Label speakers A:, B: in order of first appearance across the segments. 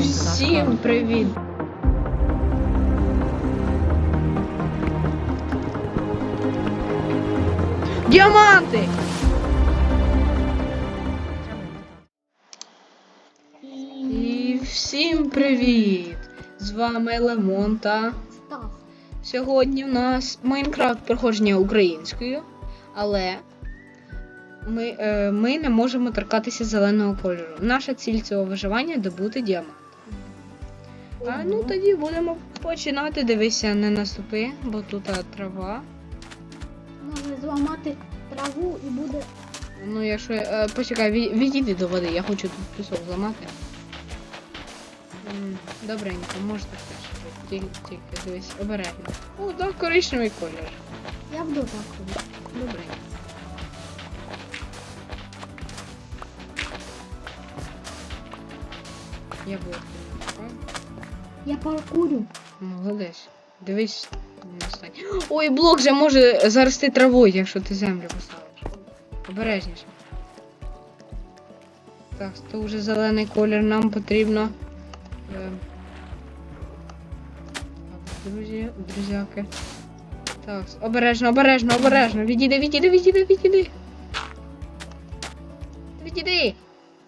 A: Всім привіт! Діаманти! І всім привіт! З вами Лемон та
B: Став.
A: сьогодні у нас Майнкрафт проходження українською, але ми, е, ми не можемо торкатися зеленого кольору. Наша ціль цього виживання добути діамант. А ну тоді будемо починати. Дивися, не наступи, бо тут трава.
B: Можна зламати траву і буде.
A: Ну, якщо. Е, почекай, відійди до води, я хочу тут пісок зламати. Добренько, можна теж. Тільки, тільки дивись, обережно. О, да, коричневий колір.
B: Я буду так робити.
A: Добренько. Я буду.
B: Я паркурю.
A: Молодець. Дивись. Ой, блок вже може зарости травою, якщо ти землю поставиш. Обережніше. Так, то вже зелений колір нам потрібно. Е, друзі, друзяки. Так, обережно, обережно, обережно. Відійди, відійди, відійди, відійди. Відійди!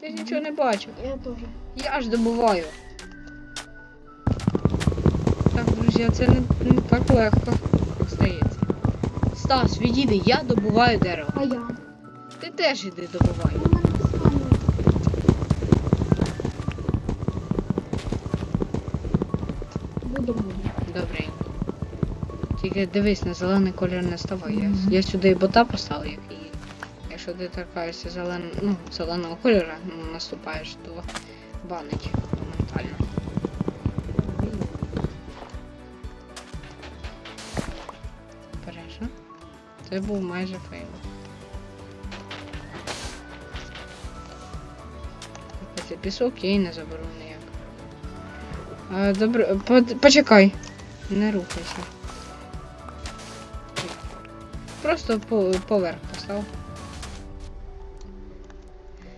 A: Ти ж нічого не бачив.
B: Я теж.
A: Я ж добуваю. Друзі, це не, не так легко, як здається. Стас, відійди, я добуваю дерево.
B: А я.
A: Ти теж іди добувай.
B: У мене писання. Буду буду.
A: Тільки дивись, на зелений колір не ставай. Я,
B: Мгм.
A: я сюди бота поставив, як її. Якщо ти торкаєшся зелен... ну, зеленого кольору, ну, наступаєш, то банить Це був майже фейл. Це пісок я і не заберу ніяк. А, добре, по- почекай. Не рухайся. Просто по, поверх постав.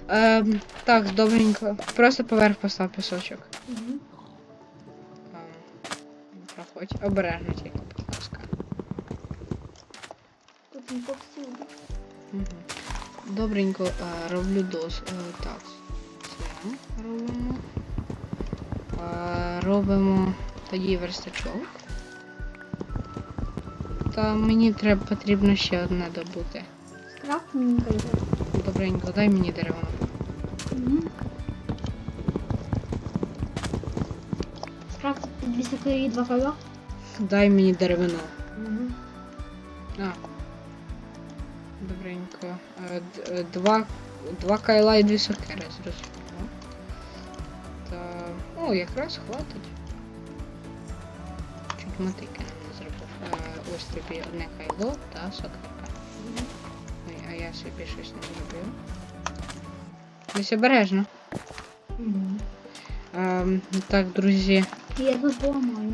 A: Ем, так, добренько. Просто поверх постав пісочок.
B: Угу.
A: Проходь. Обережно тільки, будь ласка.
B: Тут не повсюди.
A: Угу. Добренько е, роблю дос. Е, так. Це робимо. Е, робимо тоді верстачок. Та мені треба потрібно ще одне добути.
B: Скрафт мені кайде.
A: Добренько, дай мені дерево.
B: Угу. Скрафт дві сокири і два кайла.
A: Дай мені деревину.
B: Угу.
A: А. Добренько. Е, е, Два, два кайла і дві сокири, зрозуміло. Та. О, якраз хватить. Чуть мотики не зробив. Е, Ось тобі одне кайло та сокирка. Ой, а я собі щось не зробив. Десь обережно.
B: Угу.
A: Так, друзі,
B: Я поламаю.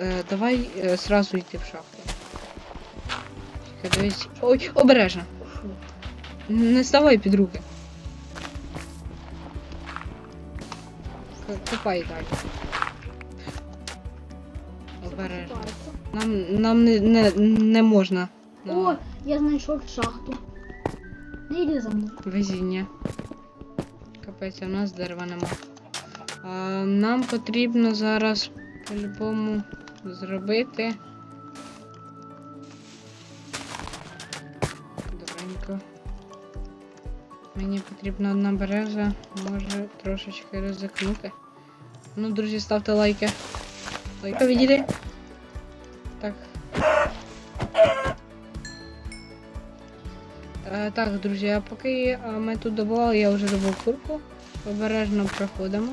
A: е, давай зразу йти в шахту. Дивись. Ой, обережно.
B: Фу.
A: Не ставай під руки. К- Копай далі. Обережно. Нам, нам не, не, не можна. Ну,
B: О, я знайшов шахту. Не йди за мною.
A: Везіння. Капець, у нас дерева нема. А, нам потрібно зараз по-любому зробити. Мені потрібна одна береза. Може трошечки ризикнути. Ну, друзі, ставте лайки. Лайка відійди. Так. Е, так, друзі, а поки е, ми тут добували, я вже добув курку. Обережно проходимо.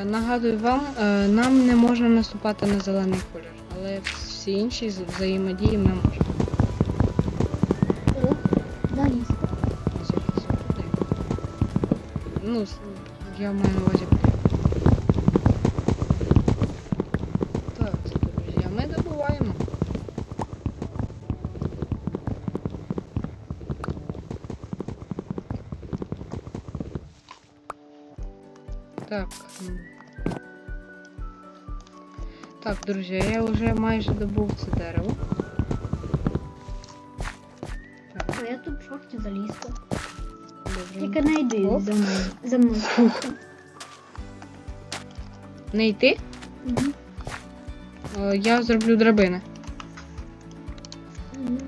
A: Е, Нагадую вам, нам не можна наступати на зелений колір, але всі інші взаємодії ми можемо. ну, я маю на увазі. Так, друзья, мы добываем. Так. Так, друзья, я уже майже добув це дерево. Так.
B: Я тут в шорті залізла. Тільки не йди за мною. За мною.
A: Не йти?
B: Мгм.
A: Е, Я зроблю драбини.
B: Мгм.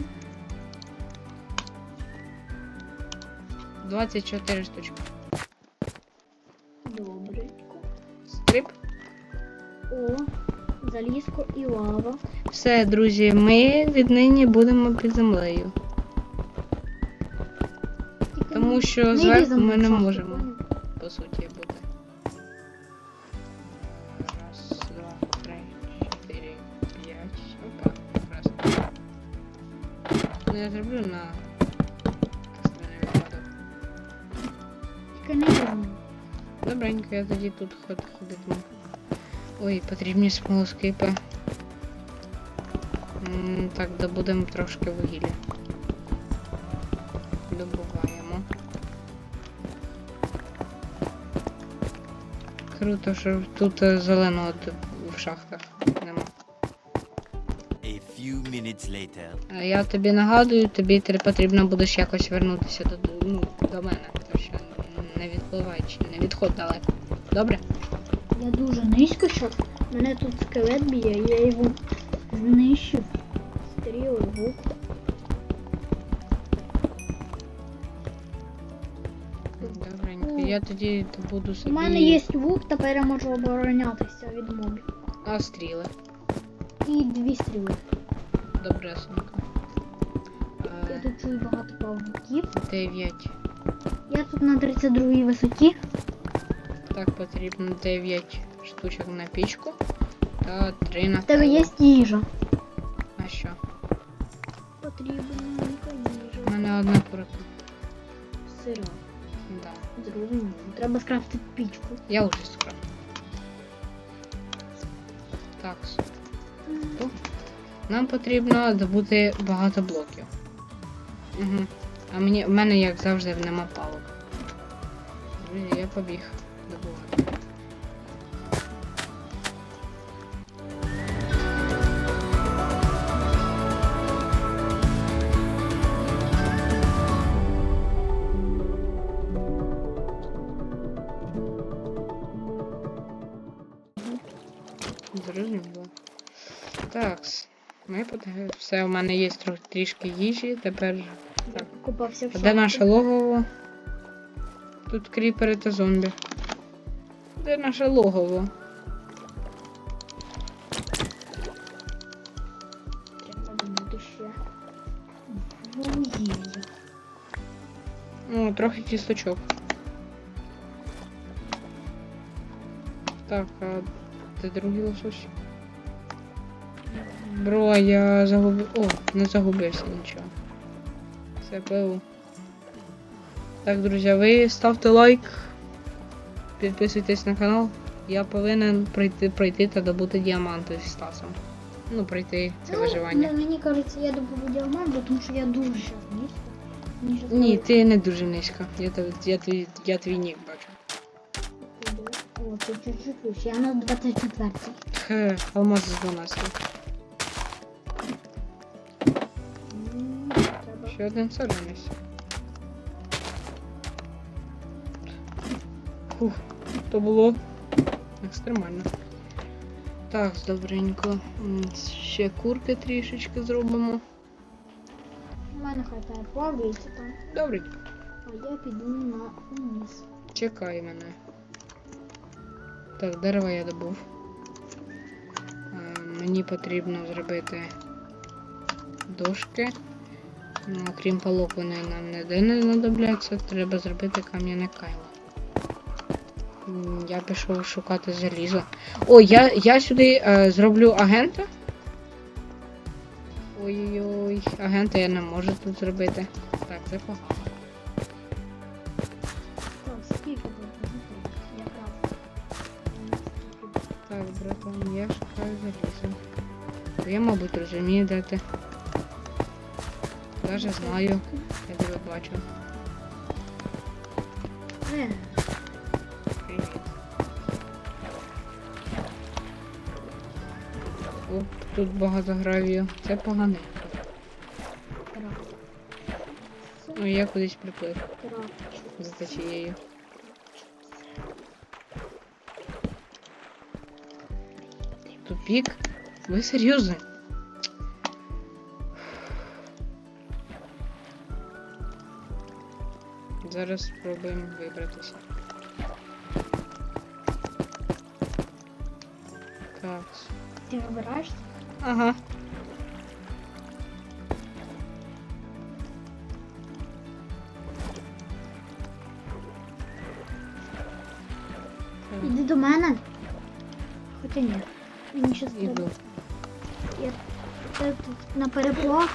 A: 24 штучки.
B: Добренько.
A: Стрип.
B: О, залізко і лава.
A: Все, друзі, ми віднині будемо під землею. Тому що
B: не
A: зверху ми не можемо. по суті, буде. Раз, два, три, чотири, п'ять. Опа, раз. Ну, я зроблю на екстрений випадок.
B: Тільки не йди.
A: Добренько, я тоді тут ход ходитиму. Ой, потрібні смолоскипи. Так, добудемо трошки вугілля. Добуваємо. Круто, що тут е, зеленого в шахтах нема.
C: A few minutes later.
A: Я тобі нагадую, тобі потрібно буде ще якось вернутися до, ну, до мене, тому що не відпливай чи не відходь далеко. Добре?
B: Я дуже низько зараз. Мене тут скелет б'є, я його знищив. Стріли, гук.
A: Добренько. Я тоді буду
B: У
A: собі.
B: мене є лук, тепер я можу оборонятися від мобів.
A: А стріли.
B: І дві стріли.
A: Добресенько.
B: Я
A: Е,
B: тут чую багато павуків.
A: Дев'ять.
B: Я тут на 32 висоті.
A: Так, потрібно 9 штучок на пічку. Та 3 на
B: В тебе є їжа. Треба скрафтити пічку.
A: Я вже скрав. Так. О, Нам потрібно добути багато блоків. Угу. А мені, в мене, як завжди, нема палок. Друзі, я побіг Так, ми поте- все, у мене є трішки їжі. Тепер
B: Я
A: Так.
B: покупався в
A: де наше логово? Тут кріпери та зомбі. Де наше логово? О, трохи кісточок. Так, а де другий лосось? Бро, я загубив. О, не загубився нічого. Все пливу. Так, друзі, ви ставте лайк. Підписуйтесь на канал. Я повинен пройти, пройти та добути діаманти з Стасом. Ну, пройти це
B: Ну,
A: виживання.
B: ну, Мені кажеться, я добув діамант, бо тому що я дуже низько.
A: Ні, ти не дуже низько. Я, тебе- я, твій, я твій нік бачу.
B: О, це чуть-чуть. Я на 24.
A: Хе, алмаз з 12. Ще один соляний. Фух, то було екстремально. Так, добренько. Ще курки трішечки зробимо.
B: У мене хватає плавається там.
A: Добренько.
B: А я піду на низ.
A: Чекай мене. Так, дерево я добув. Е, Мені потрібно зробити дошки. Ну, окрім палок, вони нам ніде не знадобляться. Треба зробити кам'яне кайло. Я пішов шукати залізо. О, я, я сюди е, зроблю агента. Ой-ой-ой, агента я не можу тут зробити. Так, це погано.
B: Так,
A: братан, я шукаю залізо. Я, мабуть, розумію, де ти теж знаю. Я тебе бачу. Не. О, тут багато гравію. Це
B: погане.
A: Ну я кудись приплив. За течією. Тупік? Ви серйозно? Зараз спробуємо вибратися. Так.
B: Ти вибираєшся?
A: Ага.
B: Іди до мене. Хоча ні. Мені щас треба.
A: Іду.
B: Я це тут на переплавці.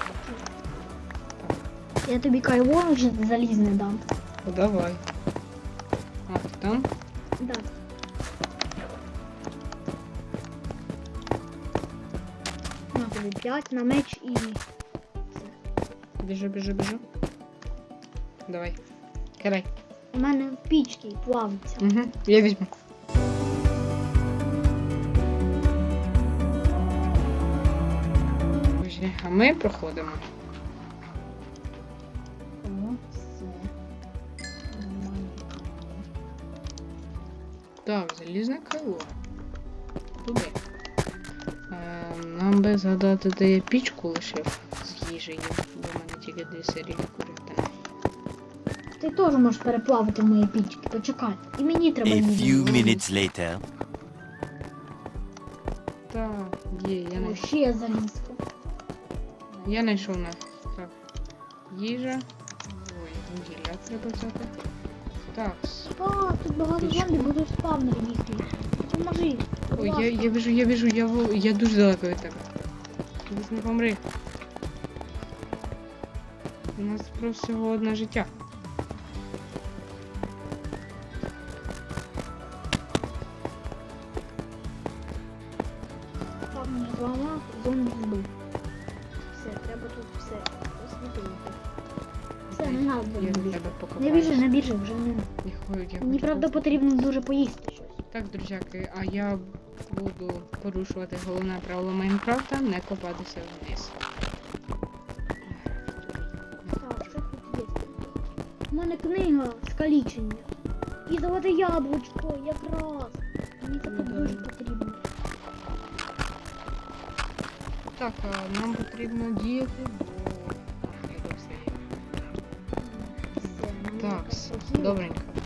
B: Я тобі кайвон вже залізне дам.
A: Ну, давай. А, ти там?
B: Да. На тобі 5 на меч і.
A: Біжу, біжу, біжу. Давай. Кидай.
B: У мене в пічки плавиться.
A: Угу, я візьму. А ми проходимо. Так, залізне крило. Туди. Е, нам би згадати, де я пічку лишив з їжею, бо в мене тільки дві серії курятини.
B: Ти теж можеш переплавити мої пічки. Почекай. І мені треба
C: A
B: їжі.
C: few minutes later.
A: Так, є, я
B: О,
A: знайшов.
B: ще залізка.
A: Я знайшов на. Так. Їжа. Ой, вугілля треба взяти. Так.
B: А, тут багато
A: Пічку.
B: зомбі будуть спавнери їхні. Поможи.
A: Ой, я, я біжу, я біжу, я, во- я дуже далеко від тебе. Десь не помри. У нас просто всього одне життя.
B: Не надо
A: Я тебе
B: біжи, не біжи, вже не.
A: Я я
B: Мені
A: хочу
B: правда потрібно дуже поїсти щось.
A: Так, друзяки, а я буду порушувати головне правило Майнкрафта не копатися вниз.
B: Так, що тут є? У мене книга скалічення. І золоте яблучко, якраз. Мені це
A: Ну,
B: дуже
A: да.
B: потрібно.
A: Так, а нам потрібно діяти,
B: мені
A: Так,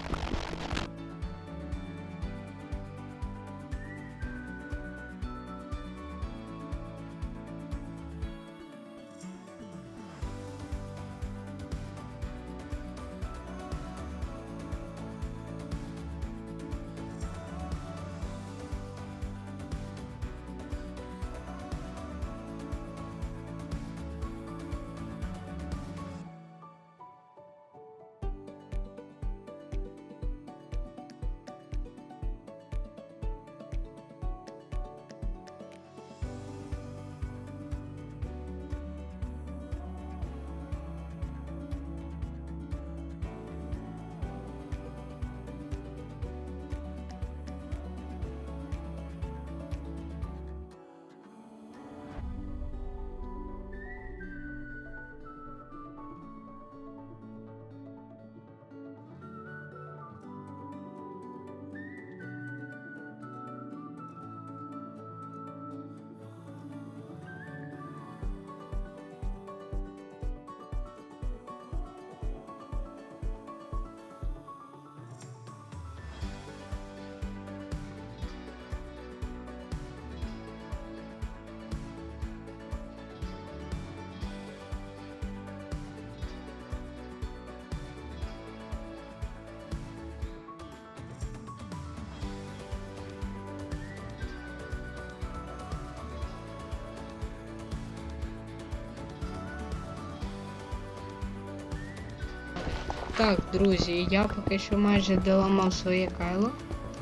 A: Так, друзі, я поки що майже доламав своє кайло,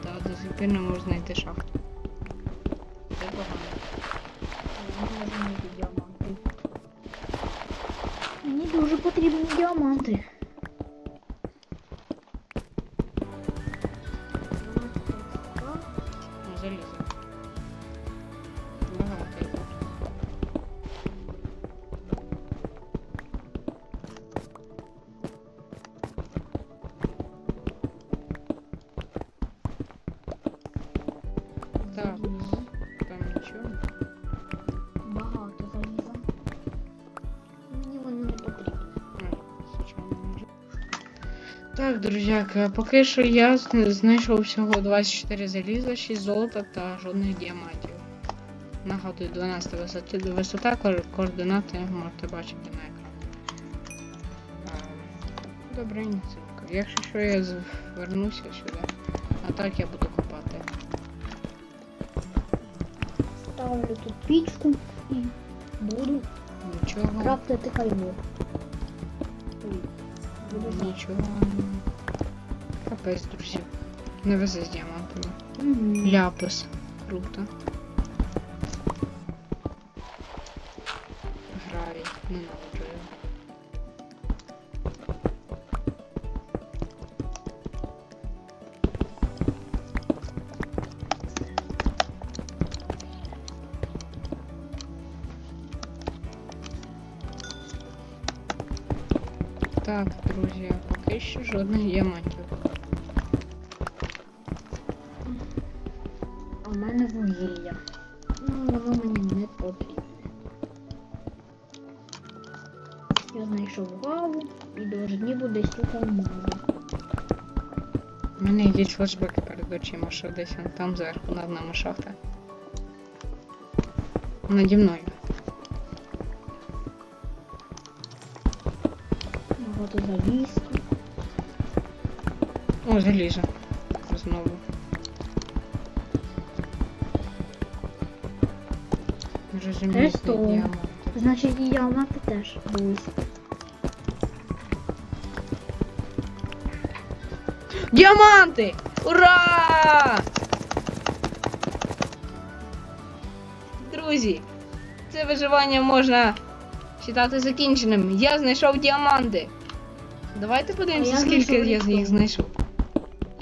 A: та до сих пір не можу знайти шахту. Це погано.
B: Мені дуже потрібні діаманти.
A: Так. Там нічого. Багато заліза. Мені воно не потрібно. Так, друзяки, поки що я знайшов всього 24 заліза, 6 золота та жодних діамантів. Нагадую, 12 висота, висота координати можете бачити на екрані. Добре, ініціативка. Якщо що, я звернуся сюди. А так я буду
B: Ставлю тут пічку і буду
A: Нічого.
B: крафтити так.
A: Нічого. Капець, друзі. Не везе з діамантами.
B: Мгм.
A: Ляпис. Круто. Грай. Не його. Так, друзі, поки що жодних діамантів.
B: А в мене вугілля. Ну, воно мені не потрібне. Я знайшов лаву і должні десь тут алмази.
A: У мене йдуть флешбеки перед очима, що десь там зверху над нами шахта. Наді мною.
B: Багато залізки.
A: О, залізо. Знову. Діаманти.
B: Значить і алмази теж близько.
A: Діаманти! Ура! Друзі, це виживання можна вважати закінченим. Я знайшов діаманти. Давайте подивимося,
B: А я
A: скільки
B: знайшов
A: я з них знайшов.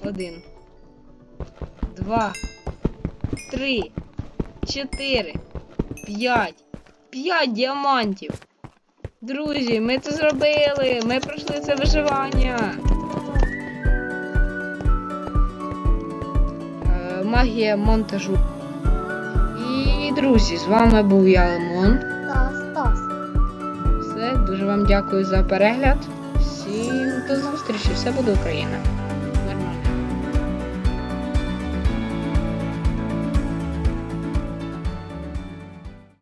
A: Один. Два. Три. Чотири. П'ять. П'ять діамантів. Друзі, ми це зробили. Ми пройшли це виживання. Е, магія монтажу. І друзі, з вами був я Лимон.
B: Стас, Стас.
A: Все, дуже вам дякую за перегляд. Зустрічі, все буде Україна.